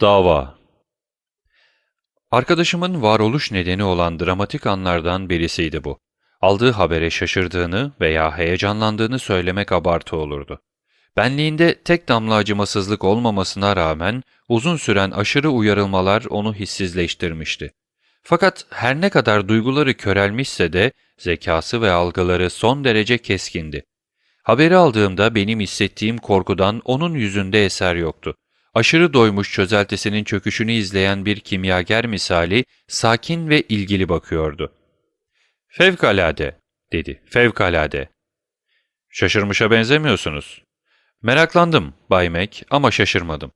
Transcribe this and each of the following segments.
Dava Arkadaşımın varoluş nedeni olan dramatik anlardan birisiydi bu. Aldığı habere şaşırdığını veya heyecanlandığını söylemek abartı olurdu. Benliğinde tek damla acımasızlık olmamasına rağmen uzun süren aşırı uyarılmalar onu hissizleştirmişti. Fakat her ne kadar duyguları körelmişse de zekası ve algıları son derece keskindi. Haberi aldığımda benim hissettiğim korkudan onun yüzünde eser yoktu. Aşırı doymuş çözeltisinin çöküşünü izleyen bir kimyager misali sakin ve ilgili bakıyordu. Fevkalade, dedi, fevkalade. Şaşırmışa benzemiyorsunuz. Meraklandım Bay Mac ama şaşırmadım.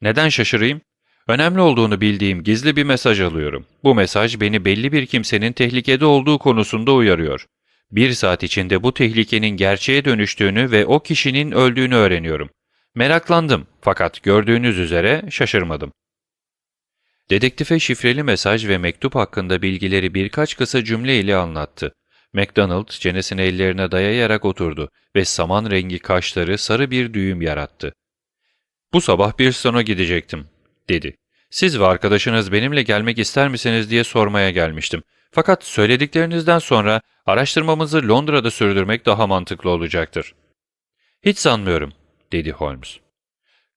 Neden şaşırayım? Önemli olduğunu bildiğim gizli bir mesaj alıyorum. Bu mesaj beni belli bir kimsenin tehlikede olduğu konusunda uyarıyor. Bir saat içinde bu tehlikenin gerçeğe dönüştüğünü ve o kişinin öldüğünü öğreniyorum. Meraklandım fakat gördüğünüz üzere şaşırmadım. Dedektife şifreli mesaj ve mektup hakkında bilgileri birkaç kısa cümle ile anlattı. MacDonald çenesini ellerine dayayarak oturdu ve saman rengi kaşları sarı bir düğüm yarattı. ''Bu sabah Billston'a gidecektim.'' dedi. ''Siz ve arkadaşınız benimle gelmek ister misiniz diye sormaya gelmiştim. Fakat söylediklerinizden sonra araştırmamızı Londra'da sürdürmek daha mantıklı olacaktır.'' ''Hiç sanmıyorum.'' Dedi Holmes.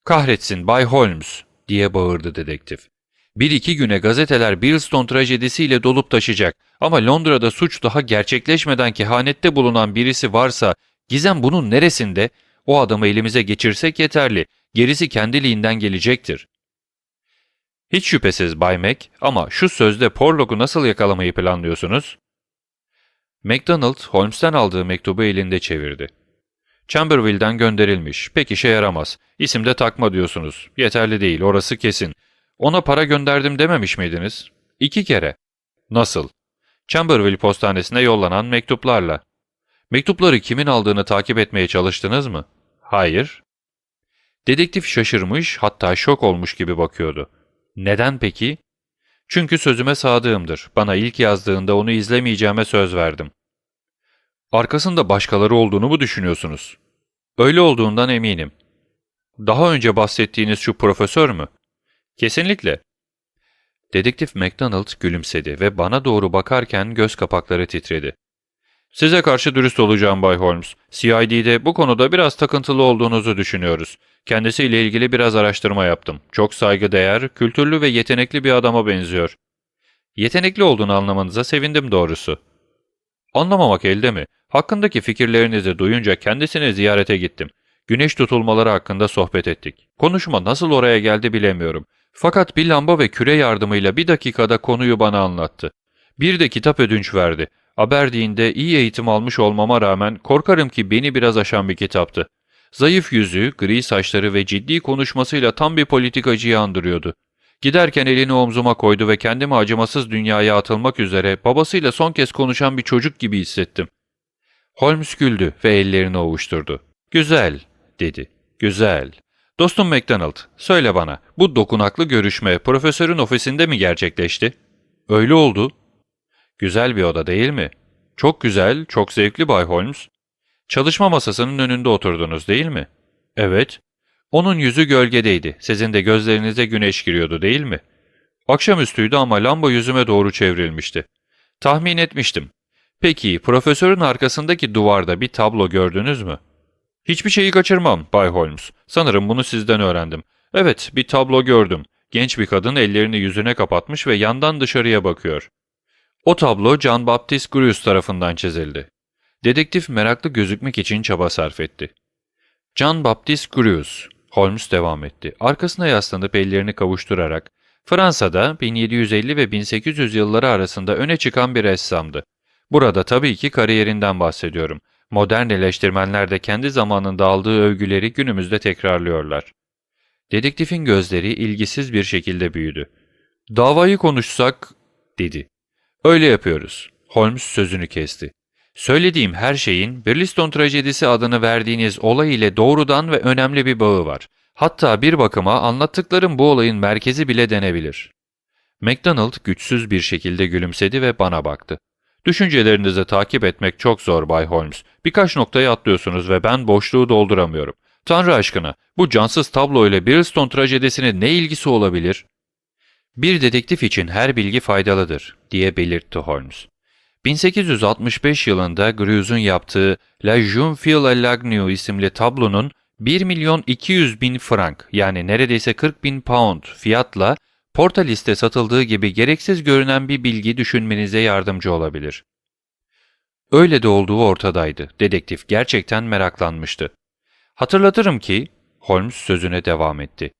''Kahretsin Bay Holmes!'' diye bağırdı dedektif. Bir iki güne gazeteler Billstone trajedisiyle dolup taşacak ama Londra'da suç daha gerçekleşmeden kehanette bulunan birisi varsa gizem bunun neresinde? O adamı elimize geçirsek yeterli. Gerisi kendiliğinden gelecektir. Hiç şüphesiz Bay Mac ama şu sözde Porlock'u nasıl yakalamayı planlıyorsunuz? MacDonald, Holmes'ten aldığı mektubu elinde çevirdi. Chamberville'den gönderilmiş. Pek işe yaramaz. İsim de takma diyorsunuz. Yeterli değil, orası kesin. Ona para gönderdim dememiş miydiniz? İki kere. Nasıl? Chamberville postanesine yollanan mektuplarla. Mektupları kimin aldığını takip etmeye çalıştınız mı? Hayır. Dedektif şaşırmış hatta şok olmuş gibi bakıyordu. Neden peki? Çünkü sözüme sadığımdır. Bana ilk yazdığında onu izlemeyeceğime söz verdim. Arkasında başkaları olduğunu mu düşünüyorsunuz? Öyle olduğundan eminim. Daha önce bahsettiğiniz şu profesör mü? Kesinlikle. Dedektif MacDonald gülümsedi ve bana doğru bakarken göz kapakları titredi. Size karşı dürüst olacağım Bay Holmes. CID'de bu konuda biraz takıntılı olduğunuzu düşünüyoruz. Kendisiyle ilgili biraz araştırma yaptım. Çok saygıdeğer, kültürlü ve yetenekli bir adama benziyor. Yetenekli olduğunu anlamanıza sevindim doğrusu. Anlamamak elde mi? Hakkındaki fikirlerinizi duyunca kendisini ziyarete gittim. Güneş tutulmaları hakkında sohbet ettik. Konuşma nasıl oraya geldi bilemiyorum. Fakat bir lamba ve küre yardımıyla bir dakikada konuyu bana anlattı. Bir de kitap ödünç verdi. Aberdeen'de iyi eğitim almış olmama rağmen korkarım ki beni biraz aşan bir kitaptı. Zayıf yüzü, gri saçları ve ciddi konuşmasıyla tam bir politikacıyı andırıyordu. Giderken elini omzuma koydu ve kendimi acımasız dünyaya atılmak üzere babasıyla son kez konuşan bir çocuk gibi hissettim. Holmes güldü ve ellerini ovuşturdu. ''Güzel.'' dedi. ''Güzel. Dostum MacDonald, söyle bana, bu dokunaklı görüşme profesörün ofisinde mi gerçekleşti? Öyle oldu. Güzel bir oda değil mi? Çok güzel, çok zevkli Bay Holmes. Çalışma masasının önünde oturdunuz değil mi? Evet. Onun yüzü gölgedeydi, sizin de gözlerinize güneş giriyordu değil mi? Akşamüstüydü ama lamba yüzüme doğru çevrilmişti. Tahmin etmiştim. Peki, profesörün arkasındaki duvarda bir tablo gördünüz mü? Hiçbir şeyi kaçırmam Bay Holmes. Sanırım bunu sizden öğrendim. Evet, bir tablo gördüm. Genç bir kadın ellerini yüzüne kapatmış ve yandan dışarıya bakıyor. O tablo John Baptist Grus tarafından çizildi. Dedektif meraklı gözükmek için çaba sarf etti. John Baptist Grus, Holmes devam etti. Arkasına yaslanıp ellerini kavuşturarak, Fransa'da 1750 ve 1800 yılları arasında öne çıkan bir ressamdı. Burada tabii ki kariyerinden bahsediyorum. Modern eleştirmenler de kendi zamanında aldığı övgüleri günümüzde tekrarlıyorlar. Dedektifin gözleri ilgisiz bir şekilde büyüdü. Davayı konuşsak, dedi. Öyle yapıyoruz. Holmes sözünü kesti. Söylediğim her şeyin Birliston trajedisi adını verdiğiniz olay ile doğrudan ve önemli bir bağı var. Hatta bir bakıma anlattıklarım bu olayın merkezi bile denebilir. MacDonald güçsüz bir şekilde gülümsedi ve bana baktı. Düşüncelerinizi takip etmek çok zor Bay Holmes. Birkaç noktayı atlıyorsunuz ve ben boşluğu dolduramıyorum. Tanrı aşkına, bu cansız tablo ile Brillstone trajedisinin ne ilgisi olabilir? Bir dedektif için her bilgi faydalıdır, diye belirtti Holmes. 1865 yılında Greuze'un yaptığı La Jeune Fille à isimli tablonun 1 milyon 200 bin frank yani neredeyse 40 bin pound fiyatla porta liste satıldığı gibi gereksiz görünen bir bilgi düşünmenize yardımcı olabilir. Öyle de olduğu ortadaydı. Dedektif gerçekten meraklanmıştı. Hatırlatırım ki, Holmes sözüne devam etti.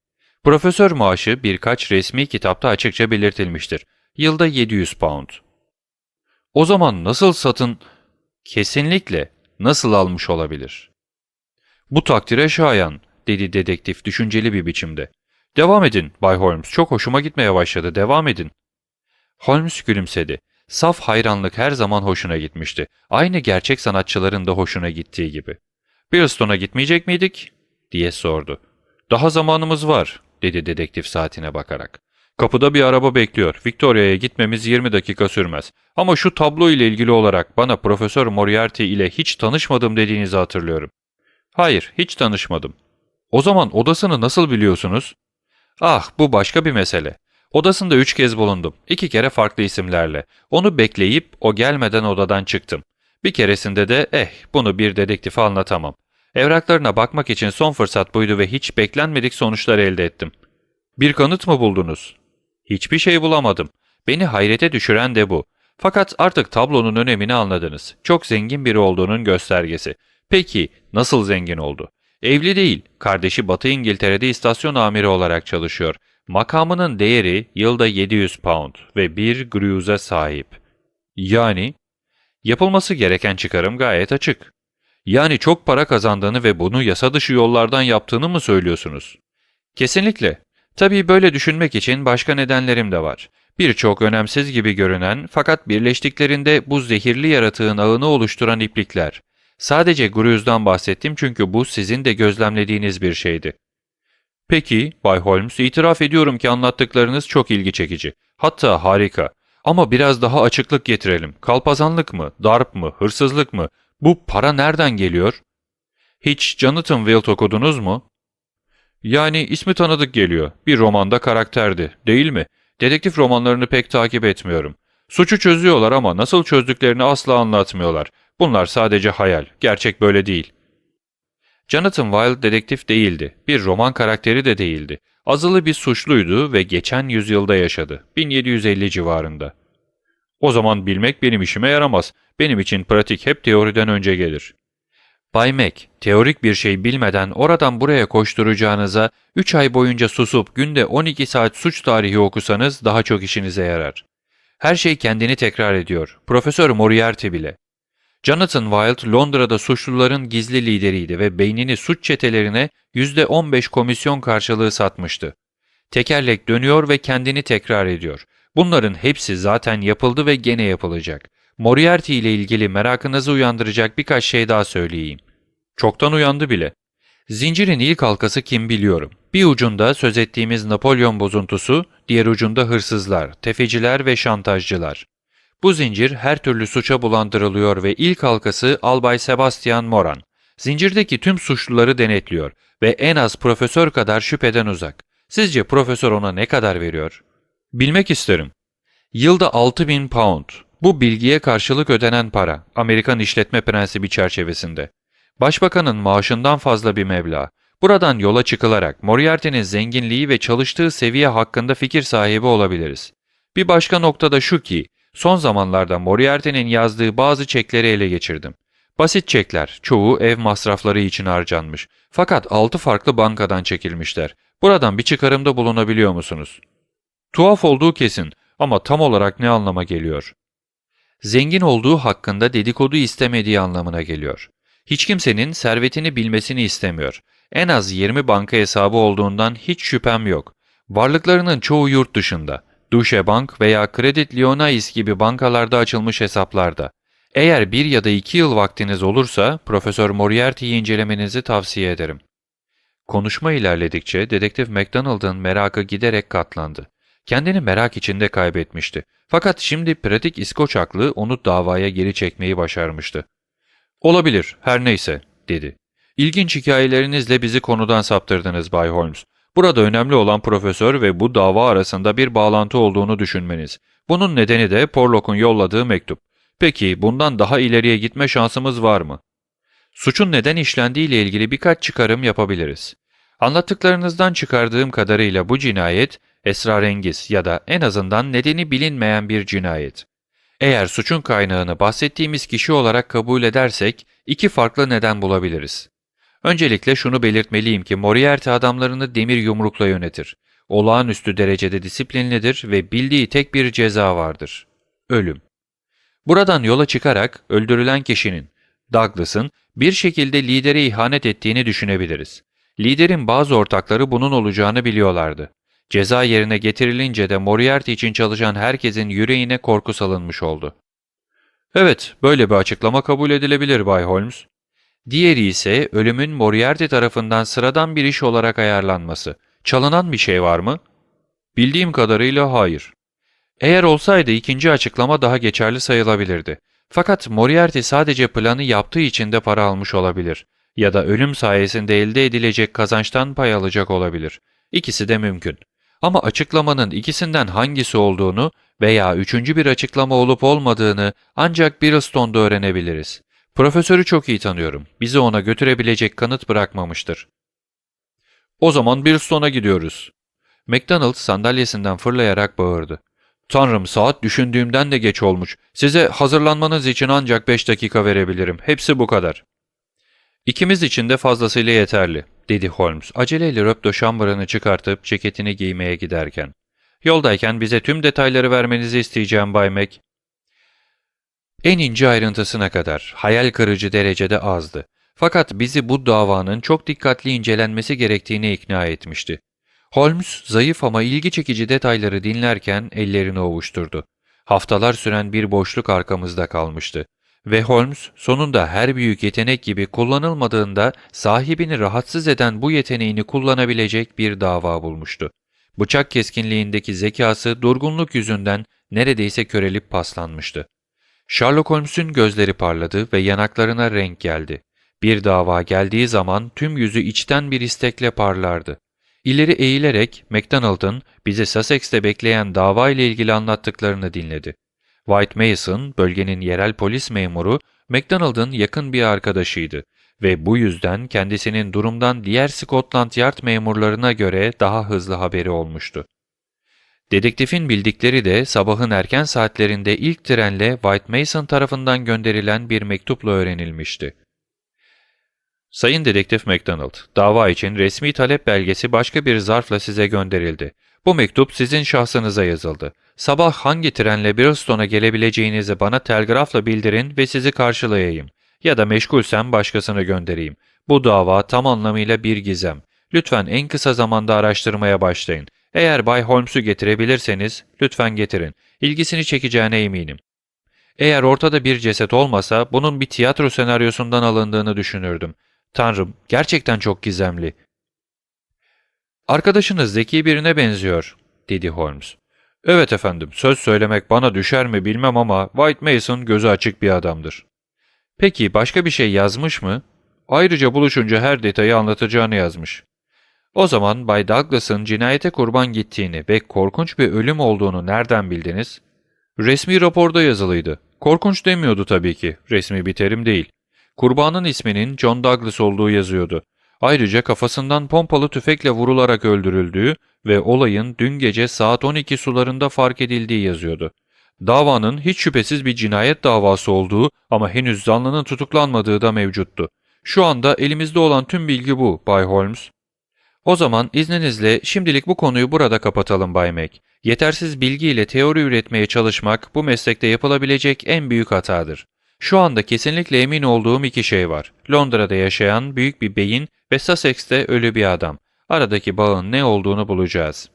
Profesör maaşı birkaç resmi kitapta açıkça belirtilmiştir. Yılda 700 pound. O zaman nasıl satın? Kesinlikle nasıl almış olabilir? Bu takdire şayan, dedi dedektif düşünceli bir biçimde. Devam edin, Bay Holmes. Çok hoşuma gitmeye başladı. Devam edin. Holmes gülümsedi. Saf hayranlık her zaman hoşuna gitmişti. Aynı gerçek sanatçıların da hoşuna gittiği gibi. Bristol'a gitmeyecek miydik? diye sordu. Daha zamanımız var, dedi dedektif saatine bakarak. Kapıda bir araba bekliyor. Victoria'ya gitmemiz 20 dakika sürmez. Ama şu tablo ile ilgili olarak bana Profesör Moriarty ile hiç tanışmadım dediğinizi hatırlıyorum. Hayır, hiç tanışmadım. O zaman odasını nasıl biliyorsunuz? Ah, bu başka bir mesele. Odasında üç kez bulundum. İki kere farklı isimlerle. Onu bekleyip o gelmeden odadan çıktım. Bir keresinde de eh bunu bir dedektife anlatamam. Evraklarına bakmak için son fırsat buydu ve hiç beklenmedik sonuçlar elde ettim. Bir kanıt mı buldunuz? Hiçbir şey bulamadım. Beni hayrete düşüren de bu. Fakat artık tablonun önemini anladınız. Çok zengin biri olduğunun göstergesi. Peki nasıl zengin oldu? Evli değil, kardeşi Batı İngiltere'de istasyon amiri olarak çalışıyor. Makamının değeri yılda 700 pound ve bir gruza sahip. Yani yapılması gereken çıkarım gayet açık. Yani çok para kazandığını ve bunu yasa dışı yollardan yaptığını mı söylüyorsunuz? Kesinlikle. Tabii böyle düşünmek için başka nedenlerim de var. Birçok önemsiz gibi görünen fakat birleştiklerinde bu zehirli yaratığın ağını oluşturan iplikler. Sadece Gruz'dan bahsettim çünkü bu sizin de gözlemlediğiniz bir şeydi. Peki, Bay Holmes, itiraf ediyorum ki anlattıklarınız çok ilgi çekici. Hatta harika. Ama biraz daha açıklık getirelim. Kalpazanlık mı, darp mı, hırsızlık mı? Bu para nereden geliyor? Hiç Jonathan Wilt okudunuz mu? Yani ismi tanıdık geliyor. Bir romanda karakterdi, değil mi? Dedektif romanlarını pek takip etmiyorum. Suçu çözüyorlar ama nasıl çözdüklerini asla anlatmıyorlar. Bunlar sadece hayal, gerçek böyle değil. Jonathan Wild dedektif değildi, bir roman karakteri de değildi. Azılı bir suçluydu ve geçen yüzyılda yaşadı, 1750 civarında. O zaman bilmek benim işime yaramaz. Benim için pratik hep teoriden önce gelir. Bay Mac, teorik bir şey bilmeden oradan buraya koşturacağınıza 3 ay boyunca susup günde 12 saat suç tarihi okusanız daha çok işinize yarar. Her şey kendini tekrar ediyor. Profesör Moriarty bile. Jonathan Wild Londra'da suçluların gizli lideriydi ve beynini suç çetelerine %15 komisyon karşılığı satmıştı. Tekerlek dönüyor ve kendini tekrar ediyor. Bunların hepsi zaten yapıldı ve gene yapılacak. Moriarty ile ilgili merakınızı uyandıracak birkaç şey daha söyleyeyim. Çoktan uyandı bile. Zincirin ilk halkası kim biliyorum. Bir ucunda söz ettiğimiz Napolyon bozuntusu, diğer ucunda hırsızlar, tefeciler ve şantajcılar. Bu zincir her türlü suça bulandırılıyor ve ilk halkası Albay Sebastian Moran. Zincirdeki tüm suçluları denetliyor ve en az profesör kadar şüpheden uzak. Sizce profesör ona ne kadar veriyor? Bilmek isterim. Yılda 6000 pound. Bu bilgiye karşılık ödenen para, Amerikan işletme prensibi çerçevesinde. Başbakanın maaşından fazla bir meblağ. Buradan yola çıkılarak Moriarty'nin zenginliği ve çalıştığı seviye hakkında fikir sahibi olabiliriz. Bir başka nokta da şu ki, son zamanlarda Moriarty'nin yazdığı bazı çekleri ele geçirdim. Basit çekler, çoğu ev masrafları için harcanmış. Fakat 6 farklı bankadan çekilmişler. Buradan bir çıkarımda bulunabiliyor musunuz? Tuhaf olduğu kesin ama tam olarak ne anlama geliyor? Zengin olduğu hakkında dedikodu istemediği anlamına geliyor. Hiç kimsenin servetini bilmesini istemiyor. En az 20 banka hesabı olduğundan hiç şüphem yok. Varlıklarının çoğu yurt dışında. Deutsche Bank veya Credit Lyonnais gibi bankalarda açılmış hesaplarda. Eğer bir ya da iki yıl vaktiniz olursa Profesör Moriarty'yi incelemenizi tavsiye ederim. Konuşma ilerledikçe Dedektif MacDonald'ın merakı giderek katlandı. Kendini merak içinde kaybetmişti. Fakat şimdi pratik İskoç aklı onu davaya geri çekmeyi başarmıştı. Olabilir, her neyse, dedi. İlginç hikayelerinizle bizi konudan saptırdınız Bay Holmes. Burada önemli olan profesör ve bu dava arasında bir bağlantı olduğunu düşünmeniz. Bunun nedeni de Porlock'un yolladığı mektup. Peki bundan daha ileriye gitme şansımız var mı? Suçun neden işlendiği ile ilgili birkaç çıkarım yapabiliriz. Anlattıklarınızdan çıkardığım kadarıyla bu cinayet esrarengiz ya da en azından nedeni bilinmeyen bir cinayet. Eğer suçun kaynağını bahsettiğimiz kişi olarak kabul edersek iki farklı neden bulabiliriz. Öncelikle şunu belirtmeliyim ki Moriarty adamlarını demir yumrukla yönetir. Olağanüstü derecede disiplinlidir ve bildiği tek bir ceza vardır. Ölüm. Buradan yola çıkarak öldürülen kişinin, Douglas'ın bir şekilde lidere ihanet ettiğini düşünebiliriz. Liderin bazı ortakları bunun olacağını biliyorlardı. Ceza yerine getirilince de Moriarty için çalışan herkesin yüreğine korku salınmış oldu. Evet, böyle bir açıklama kabul edilebilir Bay Holmes. Diğeri ise ölümün Moriarty tarafından sıradan bir iş olarak ayarlanması. Çalınan bir şey var mı? Bildiğim kadarıyla hayır. Eğer olsaydı ikinci açıklama daha geçerli sayılabilirdi. Fakat Moriarty sadece planı yaptığı için de para almış olabilir. Ya da ölüm sayesinde elde edilecek kazançtan pay alacak olabilir. İkisi de mümkün. Ama açıklamanın ikisinden hangisi olduğunu veya üçüncü bir açıklama olup olmadığını ancak Bristone'da öğrenebiliriz. Profesörü çok iyi tanıyorum. Bizi ona götürebilecek kanıt bırakmamıştır. O zaman Bristone'a gidiyoruz. McDonald sandalyesinden fırlayarak bağırdı. Tanrım saat düşündüğümden de geç olmuş. Size hazırlanmanız için ancak beş dakika verebilirim. Hepsi bu kadar. İkimiz için de fazlasıyla yeterli, dedi Holmes aceleyle röpto şambırını çıkartıp ceketini giymeye giderken. Yoldayken bize tüm detayları vermenizi isteyeceğim Bay Mac. En ince ayrıntısına kadar, hayal kırıcı derecede azdı. Fakat bizi bu davanın çok dikkatli incelenmesi gerektiğine ikna etmişti. Holmes, zayıf ama ilgi çekici detayları dinlerken ellerini ovuşturdu. Haftalar süren bir boşluk arkamızda kalmıştı. Ve Holmes, sonunda her büyük yetenek gibi kullanılmadığında sahibini rahatsız eden bu yeteneğini kullanabilecek bir dava bulmuştu. Bıçak keskinliğindeki zekası durgunluk yüzünden neredeyse körelip paslanmıştı. Sherlock Holmes'un gözleri parladı ve yanaklarına renk geldi. Bir dava geldiği zaman tüm yüzü içten bir istekle parlardı. İleri eğilerek MacDonald'ın bizi Sussex'te bekleyen dava ile ilgili anlattıklarını dinledi. White Mason, bölgenin yerel polis memuru, MacDonald'ın yakın bir arkadaşıydı ve bu yüzden kendisinin durumdan diğer Scotland Yard memurlarına göre daha hızlı haberi olmuştu. Dedektifin bildikleri de sabahın erken saatlerinde ilk trenle White Mason tarafından gönderilen bir mektupla öğrenilmişti. Sayın Dedektif MacDonald, dava için resmi talep belgesi başka bir zarfla size gönderildi. Bu mektup sizin şahsınıza yazıldı. Sabah hangi trenle Bristol'a gelebileceğinizi bana telgrafla bildirin ve sizi karşılayayım. Ya da meşgulsem başkasını göndereyim. Bu dava tam anlamıyla bir gizem. Lütfen en kısa zamanda araştırmaya başlayın. Eğer Bay Holmes'u getirebilirseniz lütfen getirin. İlgisini çekeceğine eminim. Eğer ortada bir ceset olmasa bunun bir tiyatro senaryosundan alındığını düşünürdüm. Tanrım, gerçekten çok gizemli. Arkadaşınız zeki birine benziyor, dedi Holmes. Evet efendim, söz söylemek bana düşer mi bilmem ama White Mason gözü açık bir adamdır. Peki başka bir şey yazmış mı? Ayrıca buluşunca her detayı anlatacağını yazmış. O zaman Bay Douglas'ın cinayete kurban gittiğini ve korkunç bir ölüm olduğunu nereden bildiniz? Resmi raporda yazılıydı. Korkunç demiyordu tabii ki, resmi bir terim değil. Kurbanın isminin John Douglas olduğu yazıyordu. Ayrıca kafasından pompalı tüfekle vurularak öldürüldüğü ve olayın dün gece saat 12 sularında fark edildiği yazıyordu. Davanın hiç şüphesiz bir cinayet davası olduğu ama henüz zanlının tutuklanmadığı da mevcuttu. Şu anda elimizde olan tüm bilgi bu, Bay Holmes. O zaman izninizle şimdilik bu konuyu burada kapatalım Bay Mac. Yetersiz bilgiyle teori üretmeye çalışmak bu meslekte yapılabilecek en büyük hatadır. Şu anda kesinlikle emin olduğum iki şey var. Londra'da yaşayan büyük bir beyin ve Sussex'te ölü bir adam. Aradaki bağın ne olduğunu bulacağız.